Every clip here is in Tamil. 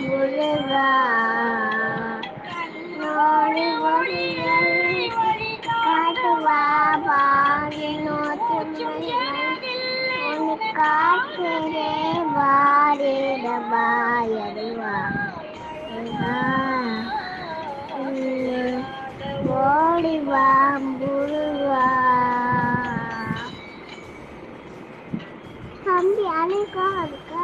முருகா நோடி ஒளி காட்டு பாபா நோக்கி உனக்கு காட்டுறே வாடிடவா எதுவா தம்பி அழைக்கா இருக்கா?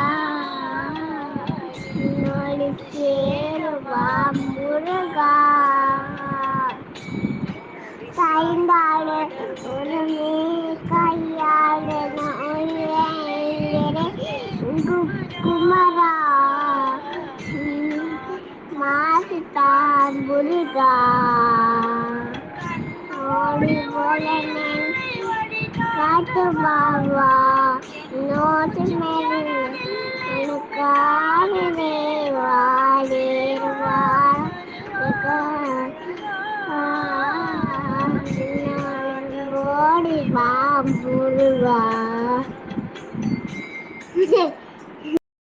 சாய்ந்தாடு உடனே கையாடு குமரா மாசித்தான் முருகா ஓடி போலனே காட்டு பாவா நோட்டு மேலே ஓடி வா முருகா